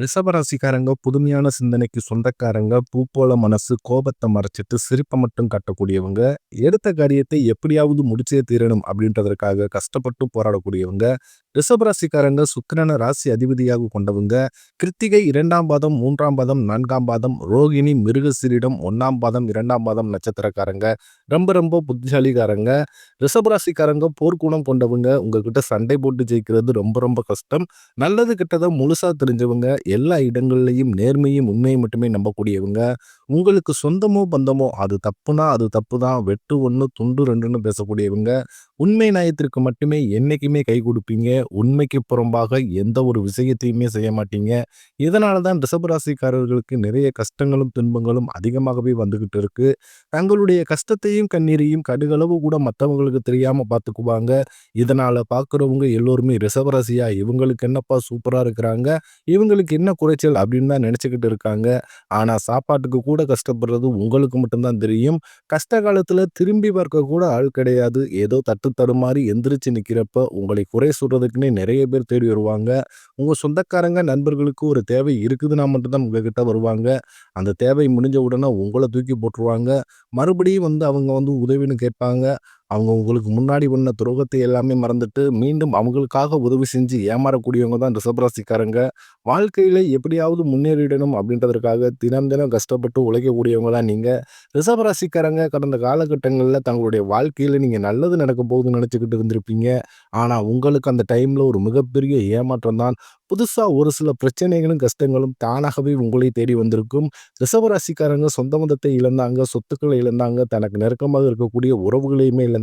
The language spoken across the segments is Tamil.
ரிஷபராசிக்காரங்க புதுமையான சிந்தனைக்கு சொந்தக்காரங்க, பூ போல மனசு, கோபத்தை மறைச்சிட்டு சிரிப்பை மட்டும் காட்டக்கூடியவங்க, எடுத்த காரியத்தை எப்படியாவது முடிச்சே தீரணும் அப்படின்றதற்காக கஷ்டப்பட்டு போராடக்கூடியவங்க, ரிஷபராசிக்காரங்க சுக்கிரன ராசி அதிபதியாக கொண்டவங்க, கிருத்திகை இரண்டாம் பாதம், மூன்றாம் பாதம், நான்காம் பாதம், ரோகிணி, மிருகசீரிடம் ஒன்னாம் பாதம், இரண்டாம் பாதம் நட்சத்திரக்காரங்க, ரொம்ப ரொம்ப புத்திசாலிக்காரங்க, ரிஷபராசிக்காரங்க போர்க்குணம் கொண்டவங்க, உங்ககிட்ட சண்டை போட்டு ஜெயிக்கிறது ரொம்ப ரொம்ப கஷ்டம். நல்லது கிட்டதை முழுசா தெரிஞ்சவங்க, எல்லா இடங்கள்லையும் நேர்மையும் உண்மையும் மட்டுமே நம்பக்கூடியவங்க. உங்களுக்கு சொந்தமோ பந்தமோ அது தப்புனா அது தப்பு தான் வெட்டு ஒன்று துண்டு ரெண்டுன்னு பேசக்கூடியவங்க. உண்மை நியாயத்திற்கு மட்டுமே என்றைக்குமே கை கொடுப்பீங்க. உண்மைக்கு புறம்பாக எந்த ஒரு விஷயத்தையுமே செய்ய மாட்டீங்க. இதனால தான் ரிஷபராசிக்காரர்களுக்கு நிறைய கஷ்டங்களும் துன்பங்களும் அதிகமாகவே வந்துகிட்டு இருக்கு. தங்களுடைய கஷ்டத்தையும் கண்ணீரையும் கடுகளவு கூட மற்றவங்களுக்கு தெரியாமல் பார்த்துக்குவாங்க இதனால் பார்க்குறவங்க எல்லோருமே ரிஷபராசியா இவங்களுக்கு என்னப்பா சூப்பராக இருக்கிறாங்க? இவங்களுக்கு என்ன குறைச்சல் அப்படின்னு தான் நினச்சிக்கிட்டு இருக்காங்க. ஆனால் சாப்பாட்டுக்கு கூட கஷ்டப்படுறது உங்களுக்கு மட்டும்தான் தெரியும். கஷ்ட காலத்தில் திரும்பி பார்க்க கூட ஆள் கிடையாது. ஏதோ தட்டு தடுமாறி எந்திரிச்சு நிற்கிறப்ப உங்களை குறை சொல்கிறதுக்குன்னே நிறைய பேர் தேடி வருவாங்க. உங்கள் சொந்தக்காரங்க நண்பர்களுக்கு ஒரு தேவை இருக்குதுன்னா மட்டும்தான் உங்ககிட்ட வருவாங்க. அந்த தேவை முடிஞ்ச உடனே உங்களை தூக்கி போட்டுருவாங்க. மறுபடியும் வந்து அவங்க வந்து உதவின்னு கேட்பாங்க. அவங்க உங்களுக்கு முன்னாடி பண்ண துரோகத்தை எல்லாமே மறந்துட்டு மீண்டும் அவங்களுக்காக உதவி செஞ்சு ஏமாறக்கூடியவங்க தான் ரிசபராசிக்காரங்க வாழ்க்கையில் எப்படியாவது முன்னேறிடணும் அப்படின்றதுக்காக தினம் தினம் கஷ்டப்பட்டு உழைக்கக்கூடியவங்க தான் நீங்கள் ரிசபராசிக்காரங்க கடந்த காலகட்டங்களில் தங்களுடைய வாழ்க்கையில் நீங்கள் நல்லது நடக்க போகுதுன்னு நினச்சிக்கிட்டு இருந்திருப்பீங்க. ஆனால் உங்களுக்கு அந்த டைமில் ஒரு மிகப்பெரிய ஏமாற்றம் தான். புதுசாக ஒரு சில பிரச்சனைகளும் கஷ்டங்களும் தானாகவே உங்களை தேடி வந்திருக்கும். ரிஷபராசிக்காரங்க சொந்த மதத்தை இழந்தாங்க சொத்துக்களை இழந்தாங்க தனக்கு நெருக்கமாக இருக்கக்கூடிய உறவுகளையுமே இழந்தாங்க.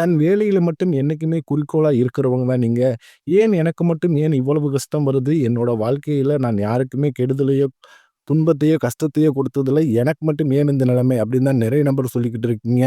தன் வேலையில் மட்டும் என்றைக்குமே குறிக்கோளாக இருக்கிறவங்க தான் நீங்கள் ஏன் எனக்கு மட்டும் ஏன் இவ்வளவு கஷ்டம் வருது? என்னோட வாழ்க்கையில் நான் யாருக்குமே கெடுதலையோ துன்பத்தையோ கஷ்டத்தையோ கொடுத்ததில் எனக்கு மட்டும் ஏன் இந்த நிலைமை அப்படின்னு தான் நிறைய நபர் சொல்லிக்கிட்டு இருக்கீங்க.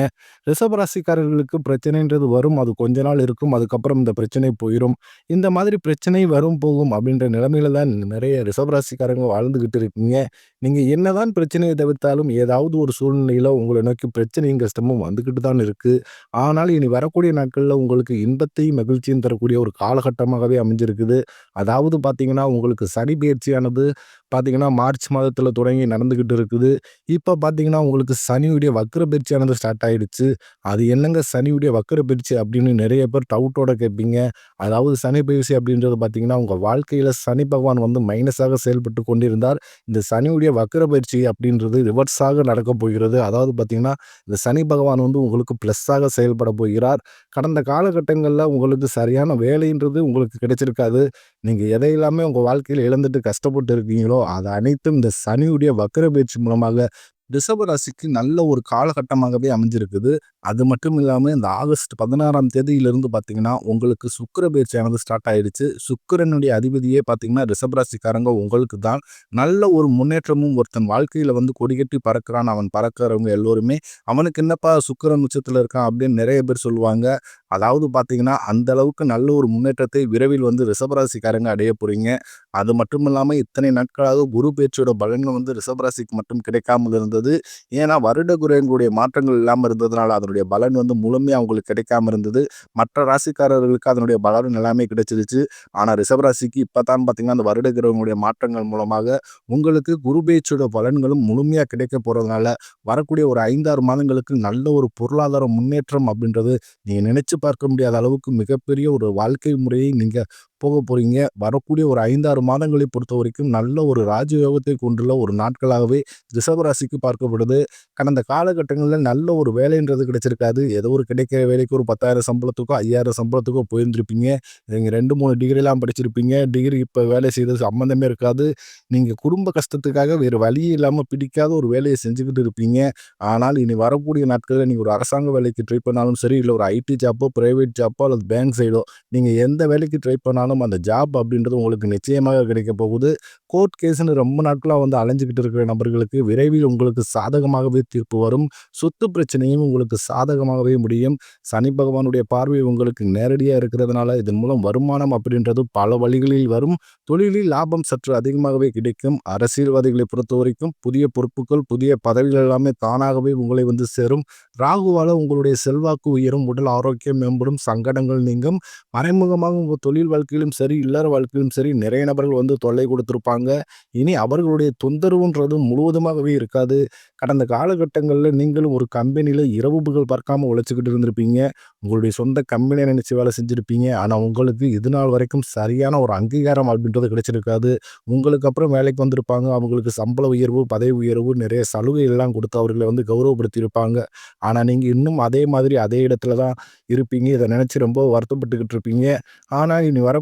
ரிஷபராசிக்காரர்களுக்கு பிரச்சனைன்றது வரும். அது கொஞ்ச நாள் இருக்கும். அதுக்கப்புறம் இந்த பிரச்சனை போயிடும் இந்த மாதிரி பிரச்சனை வரும் போகும் அப்படின்ற நிலைமையில தான் நிறைய ரிஷபராசிக்காரங்க வாழ்ந்துக்கிட்டு இருக்கீங்க. நீங்கள் என்னதான் பிரச்சனையை தவிர்த்தாலும் ஏதாவது ஒரு சூழ்நிலையில் உங்களை நோக்கி பிரச்சனையும் கஷ்டமும் வந்துக்கிட்டு தான் இருக்குது ஆனால் இனி வரக்கூடிய நாட்களில் உங்களுக்கு இன்பத்தையும் மகிழ்ச்சியும் தரக்கூடிய ஒரு காலகட்டமாகவே அமைஞ்சிருக்குது. அதாவது பார்த்தீங்கன்னா உங்களுக்கு சனி பயிற்சியானது பார்த்தீங்கன்னா மார்ச் மாதத்தில் தொடங்கி நடந்துக்கிட்டு இருக்குது. இப்போ பார்த்தீங்கன்னா உங்களுக்கு சனியுடைய வக்கர பயிற்சியானது ஸ்டார்ட் ஆகிடுச்சு அது என்னங்க சனியுடைய வக்கர பயிற்சி அப்படின்னு நிறைய பேர் டவுட்டோட கேட்பீங்க. அதாவது சனி பயிற்சி அப்படின்றது பார்த்தீங்கன்னா உங்கள் வாழ்க்கையில் சனி பகவான் வந்து மைனஸாக செயல்பட்டு கொண்டிருந்தார். இந்த சனியுடைய வக்கர பயிற்சி அப்படின்றது ரிவர்ஸாக நடக்க போகிறது. அதாவது பார்த்தீங்கன்னா இந்த சனி பகவான் வந்து உங்களுக்கு ப்ளஸ்ஸாக செயல்பட போகிறார். கடந்த காலகட்டங்களில் உங்களுக்கு சரியான வேலைன்றது உங்களுக்கு கிடைச்சிருக்காது. நீங்கள் எதையெல்லாமே உங்கள் வாழ்க்கையில் இழந்துட்டு கஷ்டப்பட்டு இருக்கீங்களோ அது அனைத்தும் இந்த சனியுடைய வக்கர பயிற்சி மூலமாக ரிஷப ராசிக்கு நல்ல ஒரு காலகட்டமாகவே அமைஞ்சிருக்குது. அது மட்டும் இல்லாமல் இந்த ஆகஸ்ட் பதினாறாம் தேதியிலிருந்து பார்த்தீங்கன்னா உங்களுக்கு சுக்கர பயிற்சியானது ஸ்டார்ட் ஆயிடுச்சு. சுக்கரனுடைய அதிபதியே பார்த்தீங்கன்னா ரிஷபராசிக்காரங்க உங்களுக்கு தான் நல்ல ஒரு முன்னேற்றமும் ஒருத்தன் வாழ்க்கையில் வந்து கொடிகட்டி பறக்கிறான். அவன் பறக்கிறவங்க எல்லோருமே அவனுக்கு என்னப்பா சுக்கரன் உச்சத்தில் இருக்கான் அப்படின்னு நிறைய பேர் சொல்லுவாங்க. அதாவது பார்த்தீங்கன்னா அந்த அளவுக்கு நல்ல ஒரு முன்னேற்றத்தை விரைவில் வந்து ரிஷபராசிக்காரங்க அடைய போறீங்க. அது மட்டும் இல்லாமல் இத்தனை நாட்களாக குரு பேச்சோட பலன்கள் வந்து ரிஷபராசிக்கு மட்டும் கிடைக்காமல் இருந்தது. ஏன்னா வருட குறையங்களுடைய மாற்றங்கள் இல்லாமல் இருந்ததுனால அதனுடைய பலன் வந்து முழுமையாக அவங்களுக்கு கிடைக்காம இருந்தது. மற்ற ராசிக்காரர்களுக்கு அதனுடைய பலன் எல்லாமே கிடைச்சிருச்சு. ஆனால் ரிஷபராசிக்கு இப்போ தான் பார்த்தீங்கன்னா அந்த வருட கிரகங்களுடைய மாற்றங்கள் மூலமாக உங்களுக்கு குரு பேச்சோட பலன்களும் முழுமையாக கிடைக்க போகிறதுனால வரக்கூடிய ஒரு ஐந்தாறு மாதங்களுக்கு நல்ல ஒரு பொருளாதார முன்னேற்றம் அப்படின்றது நீங்கள் நினைச்சு பார்க்க முடியாத அளவுக்கு மிகப்பெரிய ஒரு வாழ்க்கை முறையை நீங்கள் போக போகிறீங்க வரக்கூடிய ஒரு ஐந்தாறு மாதங்களை பொறுத்த வரைக்கும் நல்ல ஒரு ராஜயோகத்தை கொண்டுள்ள ஒரு நாட்களாகவே ரிஷபராசிக்கு பார்க்கப்படுது. கடந்த காலகட்டங்களில் நல்ல ஒரு வேலைன்றது கிடைச்சிருக்காது. ஏதோ ஒரு கிடைக்கிற வேலைக்கு ஒரு பத்தாயிரம் சம்பளத்துக்கோ ஐயாயிரம் சம்பளத்துக்கோ போயிருந்துருப்பீங்க. நீங்கள் ரெண்டு மூணு டிகிரிலாம் படிச்சிருப்பீங்க. டிகிரி இப்போ வேலை செய்தது சம்மந்தமே இருக்காது. நீங்கள் குடும்ப கஷ்டத்துக்காக வேறு வழியே இல்லாமல் பிடிக்காத ஒரு வேலையை செஞ்சுக்கிட்டு இருப்பீங்க. ஆனால் இனி வரக்கூடிய நாட்களில் நீங்கள் ஒரு அரசாங்க வேலைக்கு ட்ரை பண்ணாலும் சரி இல்லை ஒரு ஐடி ஜாப்போ ப்ரைவேட் ஜாப்போ அல்லது பேங்க் சைடோ நீங்கள் எந்த வேலைக்கு ட்ரை பண்ணாலும் மூலம் அந்த ஜாப் அப்படின்றது உங்களுக்கு நிச்சயமாக கிடைக்க போகுது. கோர்ட் கேஸ்ன்னு ரொம்ப நாட்களாக வந்து அலைஞ்சிக்கிட்டு இருக்கிற நபர்களுக்கு விரைவில் உங்களுக்கு சாதகமாகவே தீர்ப்பு வரும். சொத்து பிரச்சனையும் உங்களுக்கு சாதகமாகவே முடியும். சனி பகவானுடைய பார்வை உங்களுக்கு நேரடியாக இருக்கிறதுனால இதன் மூலம் வருமானம் அப்படின்றது பல வழிகளில் வரும். தொழிலில் லாபம் சற்று அதிகமாகவே கிடைக்கும். அரசியல்வாதிகளை பொறுத்த வரைக்கும் புதிய பொறுப்புகள் புதிய பதவிகள் எல்லாமே தானாகவே உங்களை வந்து சேரும். ராகுவால் உங்களுடைய செல்வாக்கு உயரும் உடல் ஆரோக்கியம் மேம்படும் சங்கடங்கள் நீங்கும். மறைமுகமாக உங்கள் தொழில் வாழ்க்கை வாழ்க்கையிலும் சரி இல்லற வாழ்க்கையிலும் சரி நிறைய நபர்கள் வந்து தொல்லை கொடுத்துருப்பாங்க. இனி அவர்களுடைய தொந்தரவுன்றது முழுவதுமாகவே இருக்காது. கடந்த காலகட்டங்களில் நீங்களும் ஒரு கம்பெனியில் இரவு புகழ் பார்க்காம உழைச்சிக்கிட்டு இருந்திருப்பீங்க. உங்களுடைய சொந்த கம்பெனியை நினச்சி வேலை செஞ்சுருப்பீங்க. ஆனால் உங்களுக்கு இது நாள் வரைக்கும் சரியான ஒரு அங்கீகாரம் அப்படின்றது கிடைச்சிருக்காது. உங்களுக்கு அப்புறம் வேலைக்கு வந்திருப்பாங்க. அவங்களுக்கு சம்பள உயர்வு பதவி உயர்வு நிறைய சலுகை எல்லாம் கொடுத்து அவர்களை வந்து கௌரவப்படுத்தியிருப்பாங்க. ஆனால் நீங்கள் இன்னும் அதே மாதிரி அதே இடத்துல தான் இருப்பீங்க. இதை நினச்சி ரொம்ப வருத்தப்பட்டுக்கிட்டு இருப்பீங்க. ஆனால் இனி வர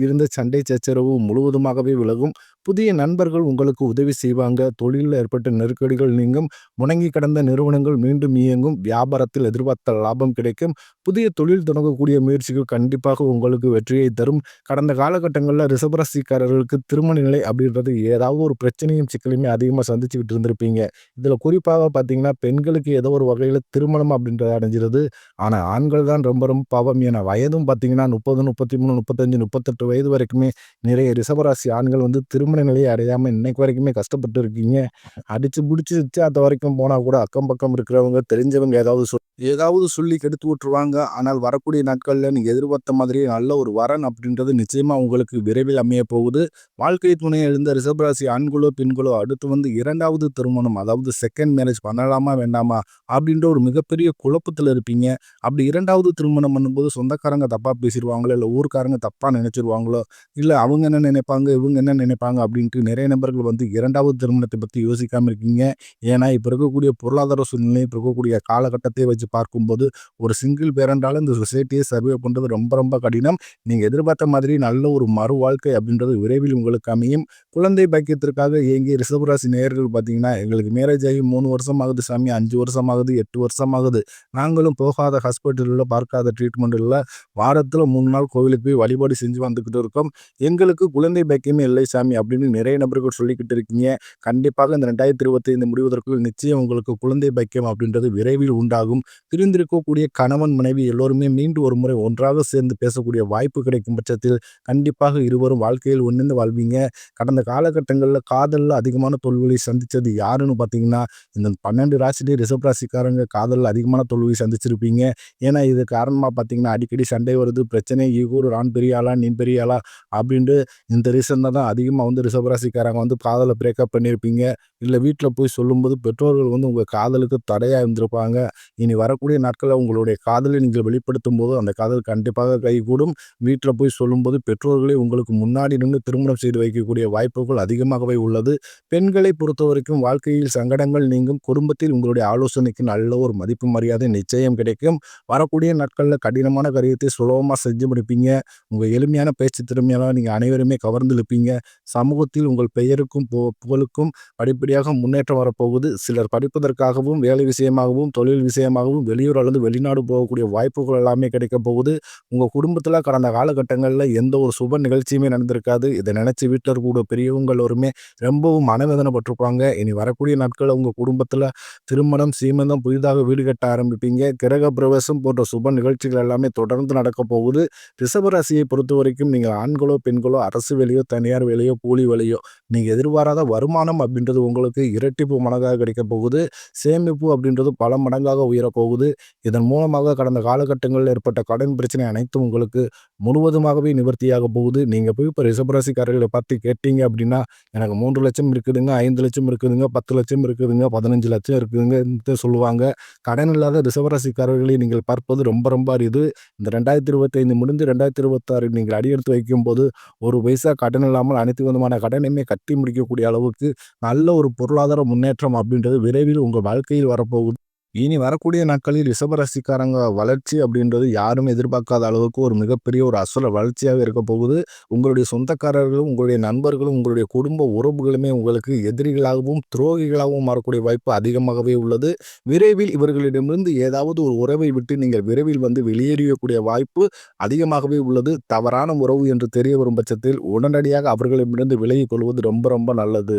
இருந்த சண்டை சச்சரவு முழுவதுமாகவே விலகும். புதிய நண்பர்கள் உங்களுக்கு உதவி செய்வாங்க. தொழிலில் ஏற்பட்ட நெருக்கடிகள் நீங்கும். முணங்கி கடந்த நிறுவனங்கள் மீண்டும் இயங்கும். வியாபாரத்தில் எதிர்பார்த்த லாபம் கிடைக்கும். புதிய தொழில் தொடங்கக்கூடிய முயற்சிகள் கண்டிப்பாக உங்களுக்கு வெற்றியை தரும். கடந்த காலகட்டங்களில் ரிசபராசிக்காரர்களுக்கு திருமண நிலை அப்படின்றது ஏதாவது ஒரு பிரச்சனையும் சிக்கலையுமே அதிகமாக சந்திச்சுக்கிட்டு இருந்திருப்பீங்க. இதில் குறிப்பாக பார்த்தீங்கன்னா பெண்களுக்கு ஏதோ ஒரு வகையில் திருமணம் அப்படின்றது அடைஞ்சிருது. ஆனால் ஆண்கள் தான் ரொம்ப ரொம்ப பாவம். என வயதும் பார்த்தீங்கன்னா முப்பது முப்பத்தி மூணு முப்பத்தஞ்சு முப்பத்தெட்டு வயது வரைக்குமே நிறைய ரிசவராசி ஆண்கள் வந்து திருமண நிலையை அடையாமல் இன்னைக்கு வரைக்குமே கஷ்டப்பட்டு இருக்கீங்க. அடித்து பிடிச்சி நிச்சயாத்த வரைக்கும் போனால் கூட அக்கம் பக்கம் இருக்கிறவங்க தெரிஞ்சவங்க ஏதாவது சொல் ஏதாவது சொல்லி கெடுத்து விட்டுருவாங்க. ஆனால் வரக்கூடிய நாட்களில் நீங்கள் எதிர்பார்த்த மாதிரி நல்ல ஒரு வரன் அப்படின்றது நிச்சயமாக உங்களுக்கு விரைவில் அமைய போகுது. வாழ்க்கை துணையை எழுந்த ரிசவராசி ஆண்களோ பெண்களோ அடுத்து வந்து இரண்டாவது திருமணம் அதாவது செகண்ட் மேரேஜ் பண்ணலாமா வேண்டாமா அப்படின்ற ஒரு மிகப்பெரிய குழப்பத்தில் இருப்பீங்க. அப்படி இரண்டாவது திருமணம் பண்ணும்போது சொந்தக்காரங்க தப்பாக பேசிடுவாங்களோ இல்லை ஊருக்காரங்க தப்பாக நினைப்பாங்களோ? இல்லை அவங்க என்ன நினைப்பாங்க? இவங்க என்ன நினைப்பாங்க? அப்படின்ட்டு நிறைய நபர்கள் வந்து இரண்டாவது திருமணத்தை பற்றி யோசிக்காமல் இருக்கீங்க. ஏன்னா இப்போ இருக்கக்கூடிய பொருளாதார சூழ்நிலை இப்போ இருக்கக்கூடிய காலகட்டத்தை வச்சு பார்க்கும்போது ஒரு சிங்கிள் பேரண்டால் இந்த சொசைட்டியை சர்வே பண்ணுறது ரொம்ப ரொம்ப கடினம். நீங்கள் எதிர்பார்த்த மாதிரி நல்ல ஒரு மறு வாழ்க்கை அப்படின்றது விரைவில் உங்களுக்கு அமையும். குழந்தை பாக்கியத்திற்காக இயங்கிய ரிசர்வராசி நேயர்கள் பார்த்தீங்கன்னா எங்களுக்கு மேரேஜ் ஆகி மூணு வருஷம் ஆகுது சாமி அஞ்சு வருஷம் ஆகுது எட்டு வருஷம் ஆகுது நாங்களும் போகாத ஹாஸ்பிட்டலில் பார்க்காத ட்ரீட்மெண்ட்டில் வாரத்தில் மூணு நாள் கோவிலுக்கு போய் வழிபாடு செஞ்சு வந்துக்கிட்டு இருக்கோம். எங்களுக்கு குழந்தை பாக்கியமே இல்லை சாமி அப்படின்னு நிறைய நபர்கள் சொல்லிக்கிட்டு இருக்கீங்க. கண்டிப்பாக இந்த ரெண்டாயிரத்தி இருபத்தி ஐந்து முடிவதற்குள் நிச்சயம் உங்களுக்கு குழந்தை பாக்கியம் அப்படின்றது விரைவில் உண்டாகும். பிரிந்திருக்கக்கூடிய கணவன் மனைவி எல்லோருமே மீண்டும் ஒரு முறை ஒன்றாக சேர்ந்து பேசக்கூடிய வாய்ப்பு கிடைக்கும் பட்சத்தில் கண்டிப்பாக இருவரும் வாழ்க்கையில் ஒன்றிந்து வாழ்வீங்க. கடந்த காலகட்டங்களில் காதலில் அதிகமான தோல்விகளை சந்தித்தது யாருன்னு பார்த்தீங்கன்னா இந்த பன்னெண்டு ராசிலேயே ரிசர்வ் ராசிக்காரங்க காதலில் அதிகமான தோல்வியை சந்திச்சிருப்பீங்க. ஏன்னா இது காரணமாக பார்த்தீங்கன்னா அடிக்கடி சண்டை வருது பிரச்சனை ஈகூர் ஆண் பெரியாளா பெரிய முடியலாம் அப்படின்ட்டு இந்த ரீசன் தான் அதிகமாக வந்து ரிசர்வ் ராசிக்காரங்க வந்து காதலை பிரேக்கப் பண்ணியிருப்பீங்க இல்லை வீட்டில் போய் சொல்லும்போது பெற்றோர்கள் வந்து உங்கள் காதலுக்கு தடையாக இருந்திருப்பாங்க. இனி வரக்கூடிய நாட்களில் உங்களுடைய காதலை நீங்கள் வெளிப்படுத்தும் போது அந்த காதல் கண்டிப்பாக கைகூடும். வீட்டில் போய் சொல்லும்போது பெற்றோர்களே உங்களுக்கு முன்னாடி நின்று திருமணம் செய்து வைக்கக்கூடிய வாய்ப்புகள் அதிகமாகவே உள்ளது. பெண்களை பொறுத்த வரைக்கும் வாழ்க்கையில் சங்கடங்கள் நீங்கும். குடும்பத்தில் உங்களுடைய ஆலோசனைக்கு நல்ல ஒரு மதிப்பு மரியாதை நிச்சயம் கிடைக்கும். வரக்கூடிய நாட்களில் கடினமான காரியத்தை சுலபமாக செஞ்சு முடிப்பீங்க. உங்கள் எளிமையான பேச்சு திறமையால் நீங்கள் அனைவருமே கவர்ந்திருப்பீங்க சமூகத்தில் உங்கள் பெயருக்கும் புகழுக்கும் படிப்படியாக முன்னேற்றம் வரப்போகுது. சிலர் படிப்பதற்காகவும் வேலை விஷயமாகவும் தொழில் விஷயமாகவும் வெளியூர் அல்லது வெளிநாடு போகக்கூடிய வாய்ப்புகள் எல்லாமே கிடைக்க போகுது. உங்கள் குடும்பத்தில் கடந்த காலகட்டங்களில் எந்த ஒரு சுப நிகழ்ச்சியுமே நடந்திருக்காது. இதை நினச்சி வீட்டில் இருக்கக்கூடிய பெரியவங்க எல்லோருமே ரொம்பவும் மனவேதனைப்பட்டிருப்பாங்க. இனி வரக்கூடிய நாட்களில் உங்கள் குடும்பத்தில் திருமணம் சீமந்தம் புதிதாக வீடு கட்ட ஆரம்பிப்பீங்க. கிரக பிரவேசம் போன்ற சுப நிகழ்ச்சிகள் எல்லாமே தொடர்ந்து நடக்க போகுது. ரிஷபராசியை பொறுத்த வரைக்கும் நீங்கள் ஆண்களோ பெண்களோ அரசு வேலையோ தனியார் வேலையோ கூலி வேலையோ நீங்கள் எதிர்பாராத வருமானம் அப்படின்றது உங்களுக்கு இரட்டிப்பு மடங்காக கிடைக்கப் போகுது. சேமிப்பு அப்படின்றது பல மடங்காக உயரப்போகுது இதன் மூலமாக கடந்த காலகட்டங்களில் ஏற்பட்ட கடன் பிரச்சனை அனைத்தும் உங்களுக்கு முழுவதுமாகவே நிவர்த்தியாக போகுது. நீங்கள் போய் இப்போ ரிஷபராசிக்காரர்கள பார்த்து கேட்டீங்க அப்படின்னா, எனக்கு 3,00,000 இருக்குதுங்க, ஐந்து லட்சம் இருக்குதுங்க, பத்து லட்சம் இருக்குதுங்க, 15,00,000 இருக்குதுங்கன்ட்டு சொல்லுவாங்க. கடன் இல்லாத ரிஷபராசிக்காரர்களை நீங்கள் பார்ப்பது ரொம்ப ரொம்ப அரிது. இந்த 2025 முடிந்து 2026 நீங்கள் அடியெடுத்து வைக்கும்போது, ஒரு பைசா கடன் இல்லாமல் அனைத்து விதமான கடனையுமே கட்டி முடிக்கக்கூடிய அளவுக்கு நல்ல ஒரு பொருளாதார முன்னேற்றம் அப்படின்றது விரைவில் உங்கள் வாழ்க்கையில் வரப்போகுது. இனி வரக்கூடிய நாட்களில் ரிஷபராசிக்காரங்க வளர்ச்சி அப்படின்றது யாரும் எதிர்பார்க்காத அளவுக்கு ஒரு மிகப்பெரிய ஒரு அசுர வளர்ச்சியாக இருக்க போகுது. உங்களுடைய சொந்தக்காரர்களும், உங்களுடைய நண்பர்களும், உங்களுடைய குடும்ப உறவுகளுமே உங்களுக்கு எதிரிகளாகவும், துரோகிகளாகவும் மாறக்கூடிய வாய்ப்பு அதிகமாகவே உள்ளது. விரைவில் இவர்களிடமிருந்து ஏதாவது ஒரு உறவை விட்டு நீங்கள் விரைவில் வந்து வெளியேறியக்கூடிய வாய்ப்பு அதிகமாகவே உள்ளது. தவறான உறவு என்று தெரிய வரும் பட்சத்தில் உடனடியாக அவர்களிடமிருந்து விலகிக் கொள்வது ரொம்ப ரொம்ப நல்லது.